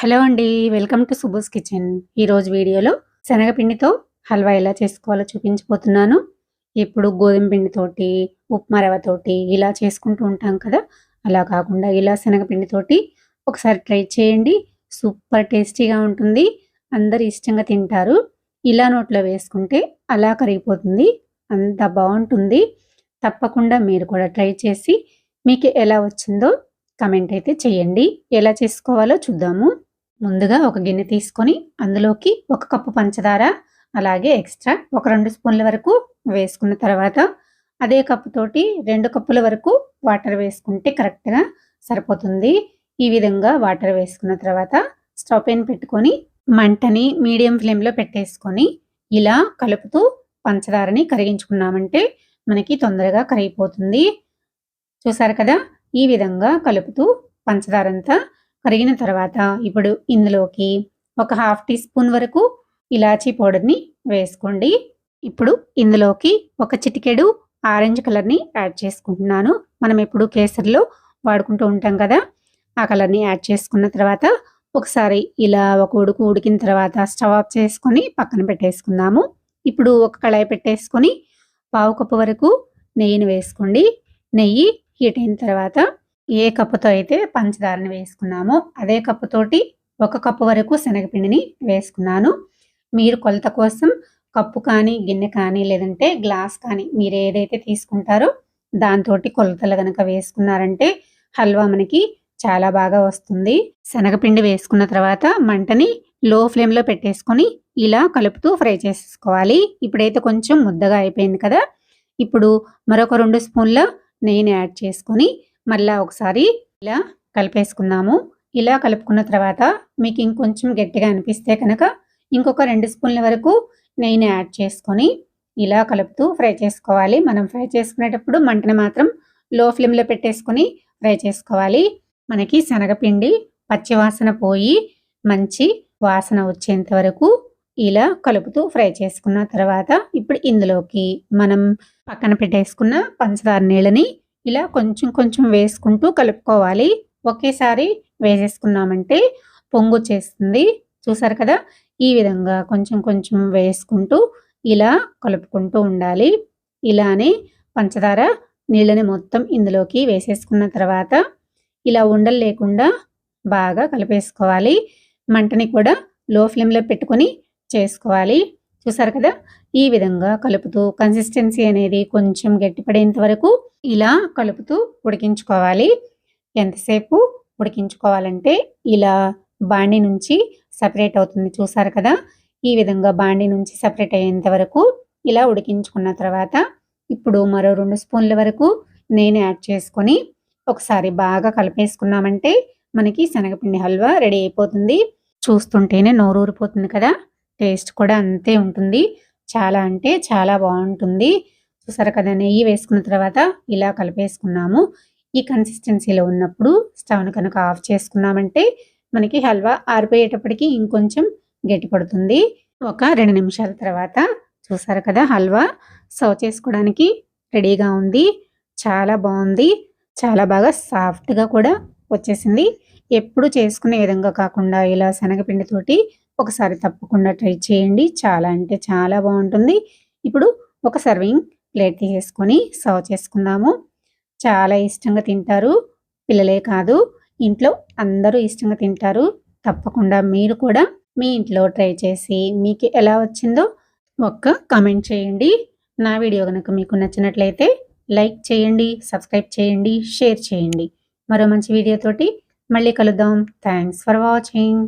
Hello అండి welcome to సుబుస్ kitchen. ఈరోజు వీడియోలో శనగపిండితో హల్వా ఎలా చేసుకోవాలో చూపించబోతున్నాను. ఇప్పుడు గోధుమ పిండితోటి ఉప్మా రవ్వతోటి ఇలా చేసుకుంటూ ఉంటాం కదా. అలా కాకుండా ఇలా శనగపిండితోటి ఒకసారి ట్రై చేయండి. సూపర్ టేస్టీగా ఉంటుంది. అందరు ఇష్టంగా తింటారు. ఇలా నోట్లో వేసుకుంటే అలా కరిగిపోతుంది. అంత బాగుంటుంది. తప్పకుండా మీరు కూడా ట్రై చేసి మీకు ఎలా వచ్చిందో కమెంట్ అయితే చేయండి. ఎలా చేసుకోవాలో చూద్దాము. ముందుగా ఒక గిన్నె తీసుకొని అందులోకి ఒక కప్పు పంచదార అలాగే ఎక్స్ట్రా ఒక రెండు స్పూన్ల వరకు వేసుకున్న తర్వాత అదే కప్పుతోటి రెండు కప్పుల వరకు వాటర్ వేసుకుంటే కరెక్ట్గా సరిపోతుంది. ఈ విధంగా వాటర్ వేసుకున్న తర్వాత స్టవ్ పైన పెట్టుకొని మంటని మీడియం ఫ్లేమ్లో పెట్టేసుకొని ఇలా కలుపుతూ పంచదారని కరిగించుకున్నామంటే మనకి తొందరగా కరిగిపోతుంది. చూసారు కదా? ఈ విధంగా కలుపుతూ పంచదారంతా కరిగిన తర్వాత ఇప్పుడు ఇందులోకి ఒక హాఫ్ టీ స్పూన్ వరకు ఇలాచీ పౌడర్ని వేసుకోండి. ఇప్పుడు ఇందులోకి ఒక చిటికెడు ఆరెంజ్ కలర్ని యాడ్ చేసుకుంటున్నాను. మనం ఎప్పుడు కేసరిలో వాడుకుంటూ ఉంటాం కదా ఆ కలర్ని యాడ్ చేసుకున్న తర్వాత ఒకసారి ఇలా ఒక ఉడుకు ఉడికిన తర్వాత స్టవ్ ఆఫ్ చేసుకొని పక్కన పెట్టేసుకుందాము. ఇప్పుడు ఒక కళాయి పెట్టేసుకొని పావు కప్పు వరకు నెయ్యిని వేసుకోండి. నెయ్యి హీట్ అయిన తర్వాత ఏ కప్పుతో అయితే పంచదారని వేసుకున్నామో అదే కప్పుతోటి ఒక కప్పు వరకు శనగపిండిని వేసుకున్నాను. మీరు కొలత కోసం కప్పు కానీ గిన్నె కానీ లేదంటే గ్లాస్ కానీ మీరు ఏదైతే తీసుకుంటారో దాంతో కొలతలు కనుక వేసుకున్నారంటే హల్వా మనకి చాలా బాగా వస్తుంది. శనగపిండి వేసుకున్న తర్వాత మంటని లో ఫ్లేమ్లో పెట్టేసుకొని ఇలా కలుపుతూ ఫ్రై చేసుకోవాలి. ఇప్పుడైతే కొంచెం ముద్దగా అయిపోయింది కదా! ఇప్పుడు మరొక రెండు స్పూన్ల నెయ్యిని యాడ్ చేసుకొని మళ్ళా ఒకసారి ఇలా కలిపేసుకుందాము. ఇలా కలుపుకున్న తర్వాత మీకు ఇంకొంచెం గట్టిగా అనిపిస్తే కనుక ఇంకొక రెండు స్పూన్ల వరకు నెయ్యిని యాడ్ చేసుకొని ఇలా కలుపుతూ ఫ్రై చేసుకోవాలి. మనం ఫ్రై చేసుకునేటప్పుడు మంటను మాత్రం లో ఫ్లేమ్లో పెట్టేసుకొని ఫ్రై చేసుకోవాలి. మనకి శనగపిండి పచ్చివాసన పోయి మంచి వాసన వచ్చేంత వరకు ఇలా కలుపుతూ ఫ్రై చేసుకున్న తర్వాత ఇప్పుడు ఇందులోకి మనం పక్కన పెట్టేసుకున్న పంచదార నీళ్ళని ఇలా కొంచెం కొంచెం వేసుకుంటూ కలుపుకోవాలి. ఒకేసారి వేసేసుకున్నామంటే పొంగు చేస్తుంది. చూసారు కదా? ఈ విధంగా కొంచెం కొంచెం వేసుకుంటూ ఇలా కలుపుకుంటూ ఉండాలి. ఇలానే పంచదార నీళ్ళని మొత్తం ఇందులోకి వేసేసుకున్న తర్వాత ఇలా ఉండలు లేకుండా బాగా కలిపేసుకోవాలి. మంటని కూడా లో ఫ్లేమ్లో పెట్టుకొని చేసుకోవాలి. చూసారు కదా? ఈ విధంగా కలుపుతూ కన్సిస్టెన్సీ అనేది కొంచెం గట్టిపడేంత వరకు ఇలా కలుపుతూ ఉడికించుకోవాలి. ఎంతసేపు ఉడికించుకోవాలంటే ఇలా బాండి నుంచి సపరేట్ అవుతుంది చూసారు కదా? ఈ విధంగా బాండి నుంచి సపరేట్ అయ్యేంత వరకు ఇలా ఉడికించుకున్న తర్వాత ఇప్పుడు మరో రెండు స్పూన్ల వరకు నేను యాడ్ చేసుకొని ఒకసారి బాగా కలిపేసుకున్నామంటే మనకి శనగపిండి హల్వా రెడీ అయిపోతుంది. చూస్తుంటేనే నోరూరిపోతుంది కదా? టేస్ట్ కూడా అంతే ఉంటుంది. చాలా అంటే చాలా బాగుంటుంది. చూసారు కదా నెయ్యి వేసుకున్న తర్వాత ఇలా కలిపేసుకున్నాము. ఈ కన్సిస్టెన్సీలో ఉన్నప్పుడు స్టవ్ను కనుక ఆఫ్ చేసుకున్నామంటే మనకి హల్వా ఆరిపోయేటప్పటికి ఇంకొంచెం గట్టి పడుతుంది. ఒక రెండు నిమిషాల తర్వాత చూసారు కదా హల్వా సర్వ్ చేసుకోవడానికి రెడీగా ఉంది. చాలా బాగుంది. చాలా బాగా సాఫ్ట్గా కూడా వచ్చేసింది. ఎప్పుడు చేసుకునే విధంగా కాకుండా ఇలా శనగపిండితోటి ఒకసారి తప్పకుండా ట్రై చేయండి. చాలా అంటే చాలా బాగుంటుంది. ఇప్పుడు ఒక సర్వింగ్ ప్లేట్ తీసేసుకొని సర్వ్ చేసుకుందాము. చాలా ఇష్టంగా తింటారు. పిల్లలే కాదు ఇంట్లో అందరూ ఇష్టంగా తింటారు. తప్పకుండా మీరు కూడా మీ ఇంట్లో ట్రై చేసి మీకు ఎలా వచ్చిందో ఒక్క కామెంట్ చేయండి. నా వీడియో కనుక మీకు నచ్చినట్లయితే లైక్ చేయండి సబ్స్క్రైబ్ చేయండి షేర్ చేయండి. మరో మంచి వీడియోతోటి మళ్ళీ కలుద్దాం. Thanks for watching.